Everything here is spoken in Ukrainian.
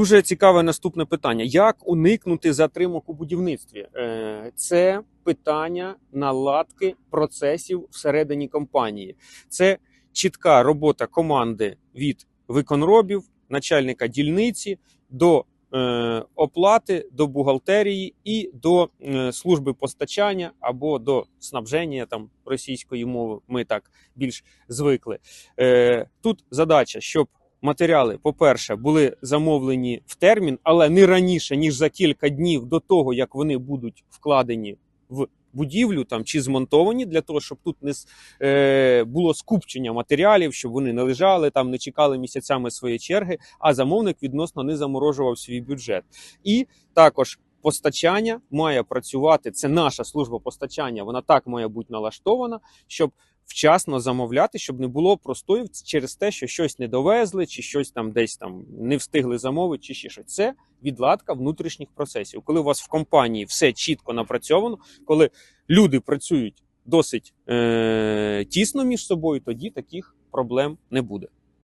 Дуже цікаве наступне питання: як уникнути затримок у будівництві? Е, Це питання наладки процесів всередині компанії. Це чітка робота команди від виконробів, начальника дільниці до е, оплати, до бухгалтерії і до е, служби постачання або до снабження там російської мови. Ми так більш звикли. Тут задача, щоб матеріали, по-перше, були замовлені в термін, але не раніше ніж за кілька днів до того, як вони будуть вкладені в будівлю там чи змонтовані, для того, щоб тут не е, було скупчення матеріалів, щоб вони не лежали там, не чекали місяцями своєї черги, а замовник відносно не заморожував свій бюджет. І також. Постачання має працювати. Це наша служба постачання. Вона так має бути налаштована, щоб вчасно замовляти, щоб не було простоїв через те, що щось не довезли, чи щось там десь там не встигли замовити, чи ще щось. Це відладка внутрішніх процесів. Коли у вас в компанії все чітко напрацьовано, коли люди працюють досить е- тісно між собою, тоді таких проблем не буде.